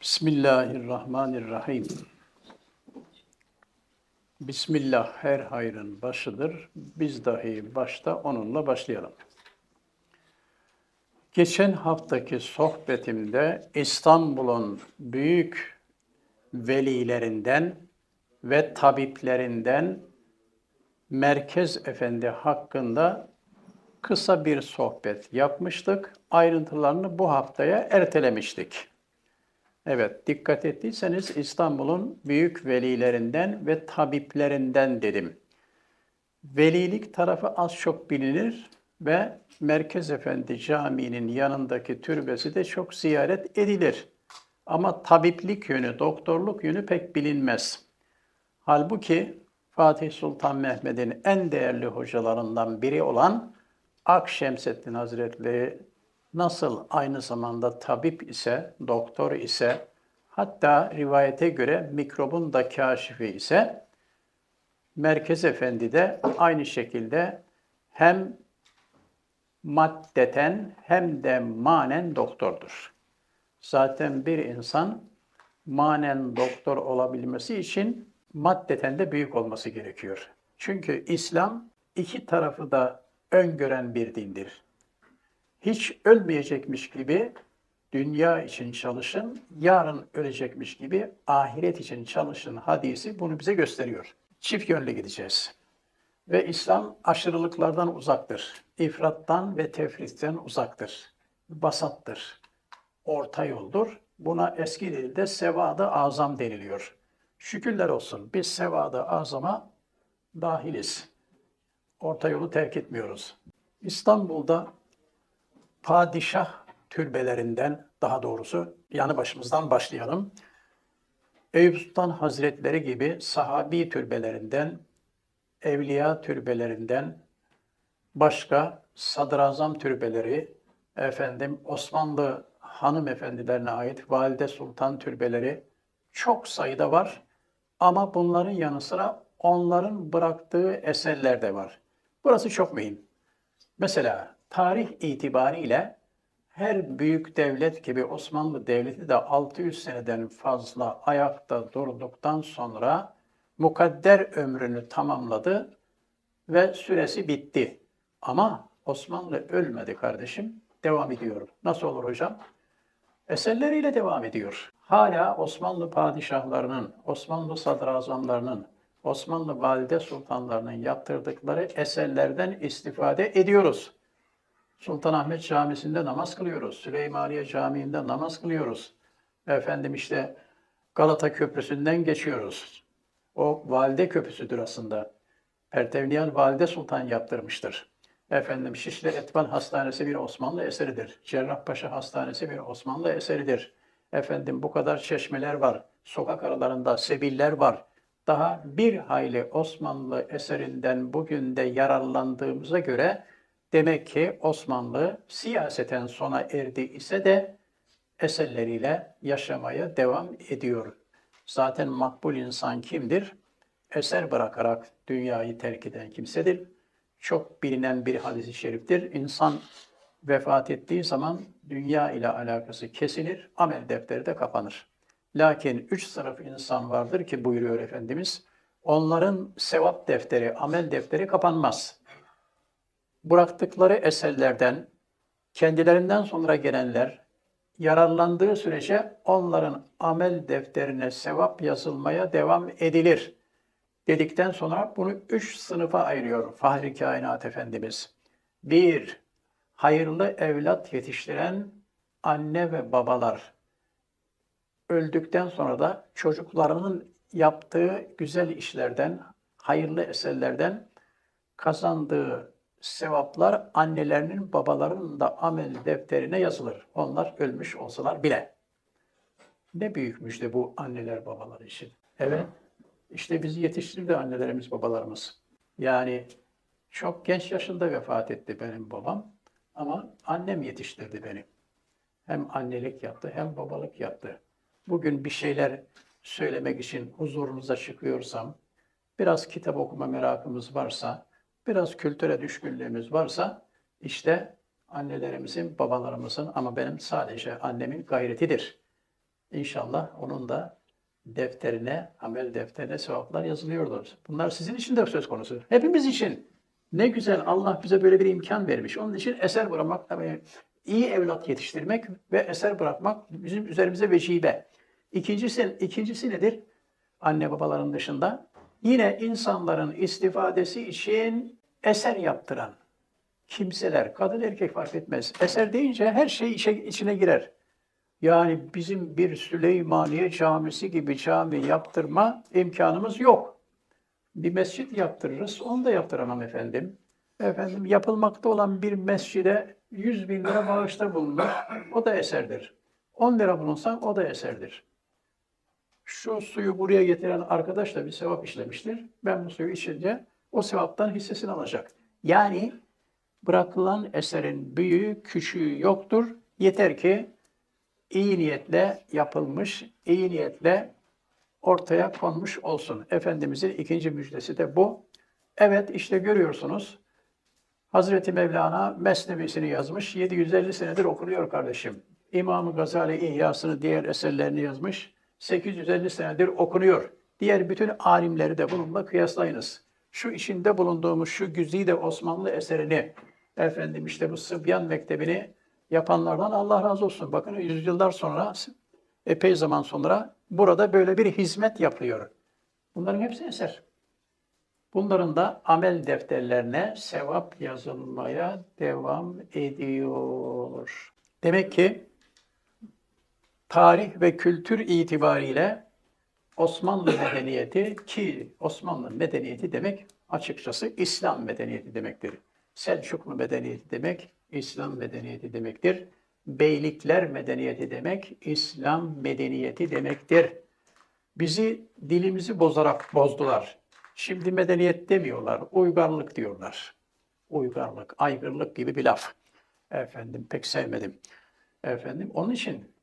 Bismillahirrahmanirrahim. Bismillah her hayrın başıdır. Biz dahi başta onunla başlayalım. Geçen haftaki sohbetimde İstanbul'un büyük velilerinden ve tabiplerinden Merkez Efendi hakkında kısa bir sohbet yapmıştık. Ayrıntılarını bu haftaya ertelemiştik. Evet, dikkat ettiyseniz İstanbul'un büyük velilerinden ve tabiplerinden dedim. Velilik tarafı az çok bilinir ve Merkez Efendi Camii'nin yanındaki türbesi de çok ziyaret edilir. Ama tabiplik yönü, doktorluk yönü pek bilinmez. Halbuki Fatih Sultan Mehmet'in en değerli hocalarından biri olan Akşemseddin Hazretleri nasıl aynı zamanda tabip ise, doktor ise, hatta rivayete göre mikrobun da kaşifi ise, Merkez Efendi de aynı şekilde hem maddeten hem de manen doktordur. Zaten bir insan manen doktor olabilmesi için maddeten de büyük olması gerekiyor. Çünkü İslam iki tarafı da öngören bir dindir. Hiç ölmeyecekmiş gibi dünya için çalışın, yarın ölecekmiş gibi ahiret için çalışın hadisi bunu bize gösteriyor. Çift yönlü gideceğiz. Ve İslam aşırılıklardan uzaktır. İfrattan ve tefritten uzaktır. Basattır. Orta yoldur. Buna eski dilde sevadı azam deniliyor. Şükürler olsun biz sevadı azama dahiliz. Orta yolu terk etmiyoruz. İstanbul'da padişah türbelerinden daha doğrusu yanı başımızdan başlayalım. Eyüp Sultan Hazretleri gibi sahabi türbelerinden, evliya türbelerinden, başka sadrazam türbeleri, efendim Osmanlı hanımefendilerine ait valide sultan türbeleri çok sayıda var. Ama bunların yanı sıra onların bıraktığı eserler de var. Burası çok mühim. Mesela tarih itibariyle her büyük devlet gibi Osmanlı Devleti de 600 seneden fazla ayakta durduktan sonra mukadder ömrünü tamamladı ve süresi bitti. Ama Osmanlı ölmedi kardeşim, devam ediyor. Nasıl olur hocam? Eserleriyle devam ediyor. Hala Osmanlı padişahlarının, Osmanlı sadrazamlarının, Osmanlı valide sultanlarının yaptırdıkları eserlerden istifade ediyoruz. Sultanahmet Camisi'nde namaz kılıyoruz. Süleymaniye Camii'nde namaz kılıyoruz. Efendim işte Galata Köprüsü'nden geçiyoruz. O valide köprüsüdür aslında. Pertevniyal Valide Sultan yaptırmıştır. Efendim Şişli Etvan Hastanesi bir Osmanlı eseridir. Cerrahpaşa Hastanesi bir Osmanlı eseridir. Efendim bu kadar çeşmeler var. Sokak aralarında sebiller var. Daha bir hayli Osmanlı eserinden bugün de yararlandığımıza göre demek ki Osmanlı siyaseten sona erdi ise de eserleriyle yaşamaya devam ediyor. Zaten makbul insan kimdir? Eser bırakarak dünyayı terk eden kimsedir. Çok bilinen bir hadis-i şeriftir. İnsan vefat ettiği zaman dünya ile alakası kesilir, amel defteri de kapanır. Lakin üç sınıf insan vardır ki buyuruyor Efendimiz, onların sevap defteri, amel defteri kapanmaz. Bıraktıkları eserlerden, kendilerinden sonra gelenler, yararlandığı sürece onların amel defterine sevap yazılmaya devam edilir. Dedikten sonra bunu üç sınıfa ayırıyor Fahri Kainat Efendimiz. Bir, hayırlı evlat yetiştiren anne ve babalar öldükten sonra da çocuklarının yaptığı güzel işlerden, hayırlı eserlerden kazandığı sevaplar annelerinin, babalarının da amel defterine yazılır. Onlar ölmüş olsalar bile. Ne büyük müjde bu anneler babalar için. Evet, işte bizi yetiştirdi annelerimiz, babalarımız. Yani çok genç yaşında vefat etti benim babam. Ama annem yetiştirdi beni. Hem annelik yaptı hem babalık yaptı. Bugün bir şeyler söylemek için huzurunuza çıkıyorsam, biraz kitap okuma merakımız varsa, biraz kültüre düşkünlüğümüz varsa, işte annelerimizin, babalarımızın ama benim sadece annemin gayretidir. İnşallah onun da defterine, amel defterine sevaplar yazılıyordur. Bunlar sizin için de söz konusu. Hepimiz için. Ne güzel Allah bize böyle bir imkan vermiş. Onun için eser bırakmak, iyi evlat yetiştirmek ve eser bırakmak bizim üzerimize vecibe. İkincisi, ikincisi nedir? Anne babaların dışında yine insanların istifadesi için eser yaptıran kimseler, kadın erkek fark etmez. Eser deyince her şey işe, içine girer. Yani bizim bir Süleymaniye camisi gibi cami yaptırma imkanımız yok. Bir mescit yaptırırız, onu da yaptıramam efendim. Efendim yapılmakta olan bir mescide 100 bin lira bağışta bulunur, o da eserdir. 10 lira bulunsa o da eserdir. Şu suyu buraya getiren arkadaş da bir sevap işlemiştir. Ben bu suyu içince o sevaptan hissesini alacak. Yani bırakılan eserin büyüğü, küçüğü yoktur. Yeter ki iyi niyetle yapılmış, iyi niyetle ortaya konmuş olsun. Efendimizin ikinci müjdesi de bu. Evet işte görüyorsunuz. Hazreti Mevlana Mesnevisini yazmış. 750 senedir okunuyor kardeşim. İmam-ı Gazali İhyasını, diğer eserlerini yazmış. 850 senedir okunuyor. Diğer bütün alimleri de bununla kıyaslayınız. Şu içinde bulunduğumuz şu güzide Osmanlı eserini, efendim işte bu Sıbyan Mektebi'ni yapanlardan Allah razı olsun. Bakın yüzyıllar sonra, epey zaman sonra burada böyle bir hizmet yapılıyor. Bunların hepsi eser. Bunların da amel defterlerine sevap yazılmaya devam ediyor. Demek ki tarih ve kültür itibariyle Osmanlı medeniyeti ki Osmanlı medeniyeti demek açıkçası İslam medeniyeti demektir. Selçuklu medeniyeti demek İslam medeniyeti demektir. Beylikler medeniyeti demek İslam medeniyeti demektir. Bizi dilimizi bozarak bozdular. Şimdi medeniyet demiyorlar, uygarlık diyorlar. Uygarlık, aygırlık gibi bir laf. Efendim pek sevmedim. Efendim onun için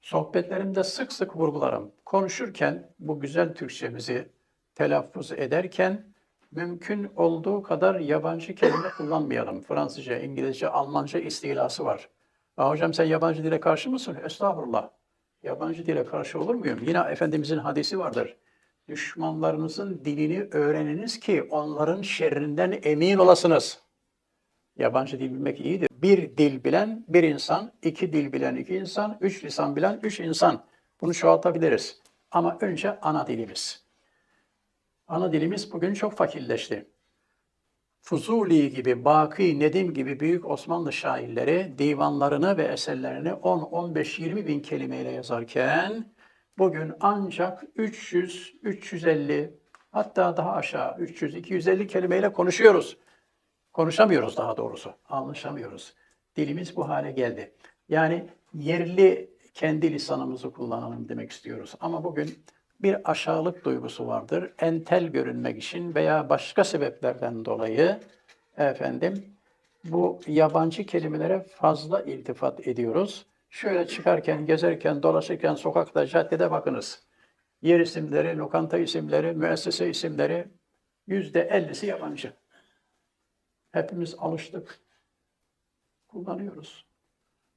sohbetlerimde sık sık vurgularım. Konuşurken bu güzel Türkçemizi telaffuz ederken mümkün olduğu kadar yabancı kelime kullanmayalım. Fransızca, İngilizce, Almanca istilası var. Aa, hocam sen yabancı dile karşı mısın? Estağfurullah. Yabancı dile karşı olur muyum? Yine Efendimizin hadisi vardır. Düşmanlarınızın dilini öğreniniz ki onların şerrinden emin olasınız. Yabancı dil bilmek iyidir. Bir dil bilen bir insan, iki dil bilen iki insan, üç lisan bilen üç insan. Bunu çoğaltabiliriz. Ama önce ana dilimiz. Ana dilimiz bugün çok fakirleşti. Fuzuli gibi, Baki, Nedim gibi büyük Osmanlı şairleri divanlarını ve eserlerini 10, 15, 20 bin kelimeyle yazarken bugün ancak 300, 350 hatta daha aşağı 300, 250 kelimeyle konuşuyoruz. Konuşamıyoruz daha doğrusu. Anlaşamıyoruz. Dilimiz bu hale geldi. Yani yerli kendi lisanımızı kullanalım demek istiyoruz. Ama bugün bir aşağılık duygusu vardır. Entel görünmek için veya başka sebeplerden dolayı efendim bu yabancı kelimelere fazla iltifat ediyoruz. Şöyle çıkarken, gezerken, dolaşırken sokakta, caddede bakınız. Yer isimleri, lokanta isimleri, müessese isimleri yüzde ellisi yabancı. Hepimiz alıştık. Kullanıyoruz.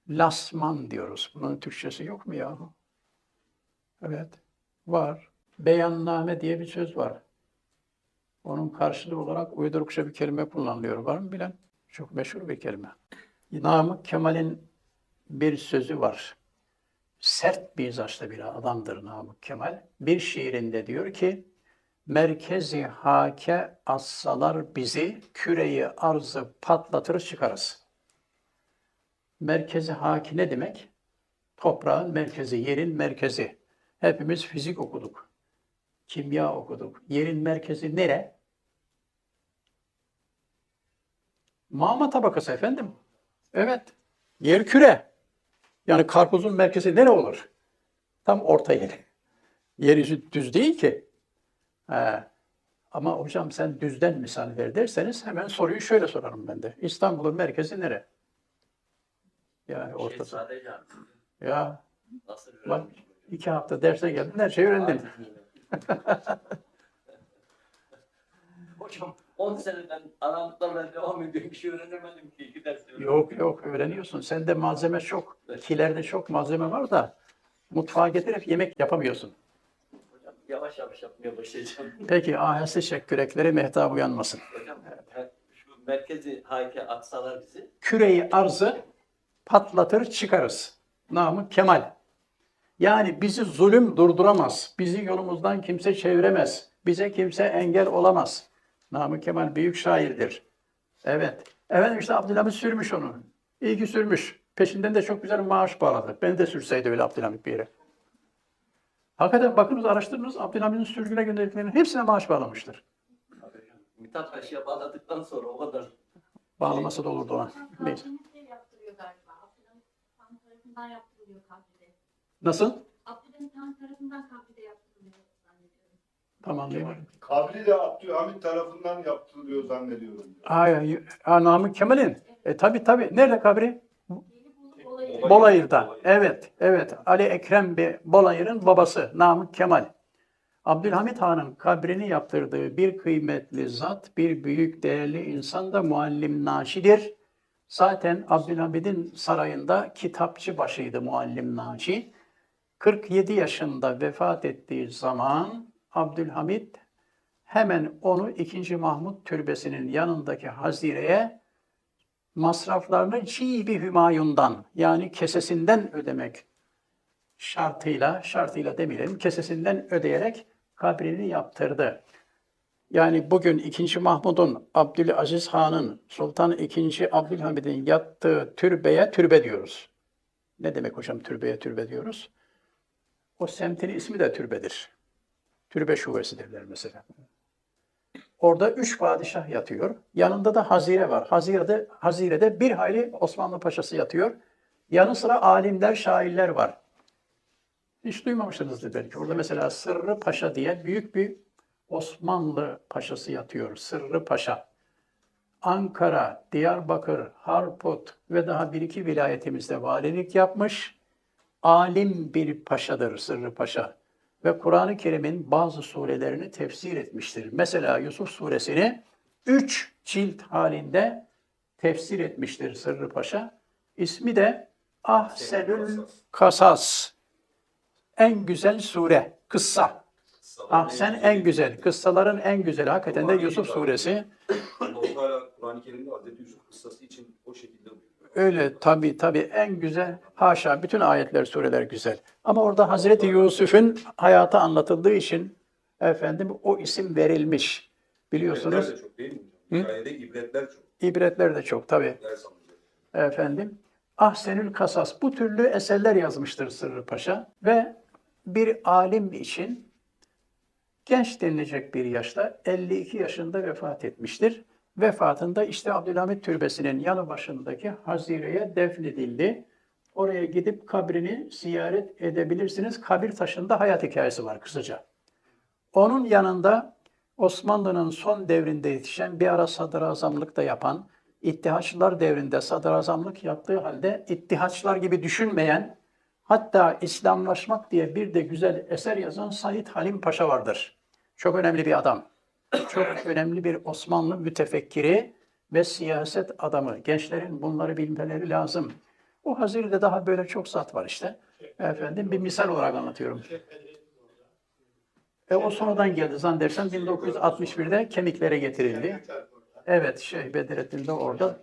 Lasman diyoruz. Bunun Türkçesi yok mu yahu? Evet. Var. Beyanname diye bir söz var. Onun karşılığı olarak uydurukça bir kelime kullanılıyor. Var mı bilen? Çok meşhur bir kelime. Namık Kemal'in bir sözü var. Sert bir mizaçlı bir adamdır Namık Kemal. Bir şiirinde diyor ki, Merkezi hake assalar bizi, küreyi arzı patlatır çıkarız. Merkezi haki ne demek? Toprağın merkezi, yerin merkezi. Hepimiz fizik okuduk. Kimya okuduk. Yerin merkezi nere? Mağma tabakası efendim. Evet. Yer küre. Yani karpuzun merkezi nere olur? Tam orta yeri. Yeryüzü düz değil ki. He. Ama hocam sen düzden misal ver derseniz hemen soruyu şöyle sorarım ben de. İstanbul'un merkezi nere? Yani ortada. Şehzade Camii. Ya bak iki hafta derse geldin her şeyi öğrendin. Hocam 10 seneden Arnavutlarla devam ediyorum. Bir şey öğrenemedim ki. İki ders. Yok yok öğreniyorsun. Sende malzeme çok. Kilerde çok malzeme var da Mutfağa getirip yemek yapamıyorsun. Yavaş yavaş yapmaya başlayacağım. Peki aheste çek kürekleri mehtap uyanmasın. Hocam şu merkezi haike atsalar bizi. Küreyi arzı patlatır çıkarız. Namı Kemal. Yani bizi zulüm durduramaz. Bizi yolumuzdan kimse çeviremez. Bize kimse engel olamaz. Namı Kemal büyük şairdir. Evet. Efendim işte Abdülhamit sürmüş onu. İyi ki sürmüş. Peşinden de çok güzel maaş bağladı. Ben de sürseydi öyle Abdülhamit bir yere. Hakikaten bakınız araştırınız Abdülhamit'in sürgüne gönderdiklerinin hepsine maaş bağlamıştır. Mithat Paşa'ya bağladıktan sonra o kadar Bağlaması da olurdu ona. Neyse. Nasıl? Abdülhamit Han tarafından kabride yaptırılıyor zannediyorum. Tamam anlayamadım. Kabri de Abdülhamit tarafından yaptırılıyor zannediyorum. Ay, ay, Namık Kemal'in. E tabi tabi. Nerede kabri? Bolayır'da. Evet, evet. Ali Ekrem Bey Bolayır'ın babası Namık Kemal. Abdülhamit Han'ın kabrini yaptırdığı bir kıymetli zat, bir büyük değerli insan da Muallim Naşi'dir. Zaten Abdülhamid'in sarayında kitapçı başıydı Muallim Naşi. 47 yaşında vefat ettiği zaman Abdülhamid hemen onu 2. Mahmut Türbesi'nin yanındaki hazireye masraflarını Cibi Hümayun'dan yani kesesinden ödemek şartıyla, şartıyla demeyelim, kesesinden ödeyerek kabrini yaptırdı. Yani bugün 2. Mahmud'un, Abdülaziz Han'ın, Sultan II. Abdülhamid'in yattığı türbeye türbe diyoruz. Ne demek hocam türbeye türbe diyoruz? O semtin ismi de türbedir. Türbe şubesi derler mesela. Orada üç padişah yatıyor. Yanında da hazire var. Hazirede, hazirede bir hayli Osmanlı paşası yatıyor. Yanı sıra alimler, şairler var. Hiç duymamışsınızdır belki. Orada mesela Sırrı Paşa diye büyük bir Osmanlı paşası yatıyor. Sırrı Paşa. Ankara, Diyarbakır, Harput ve daha bir iki vilayetimizde valilik yapmış. Alim bir paşadır Sırrı Paşa. Ve Kur'an-ı Kerim'in bazı surelerini tefsir etmiştir. Mesela Yusuf suresini üç cilt halinde tefsir etmiştir Sırrı Paşa. İsmi de Ahsenül Kasas. En güzel sure, kıssa. Ahsen en güzel, kıssaların en güzeli. Hakikaten de Yusuf suresi. Kur'an-ı Kerim'de Hazreti Yusuf kıssası için o şekilde. Öyle tabi tabi en güzel. Haşa bütün ayetler, sureler güzel. Ama orada Hazreti Yusuf'un hayatı anlatıldığı için efendim o isim verilmiş. Biliyorsunuz İbretler de çok değil mi? Hikayede ibretler çok. ibretler de çok tabi. Efendim. Ahsenül Kasas bu türlü eserler yazmıştır Sırrı Paşa ve bir alim için genç denilecek bir yaşta 52 yaşında vefat etmiştir. Vefatında işte Abdülhamit Türbesi'nin yanı başındaki hazireye defnedildi. Oraya gidip kabrini ziyaret edebilirsiniz. Kabir taşında hayat hikayesi var kısaca. Onun yanında Osmanlı'nın son devrinde yetişen bir ara sadrazamlık da yapan, İttihatçılar devrinde sadrazamlık yaptığı halde İttihatçılar gibi düşünmeyen, hatta İslamlaşmak diye bir de güzel eser yazan Said Halim Paşa vardır. Çok önemli bir adam. Çok önemli bir Osmanlı mütefekkiri ve siyaset adamı. Gençlerin bunları bilmeleri lazım. O Hazir'de daha böyle çok zat var işte. Efendim bir misal olarak anlatıyorum. E, o sonradan geldi zannedersem 1961'de kemiklere getirildi. Evet şey Bedrettin de orada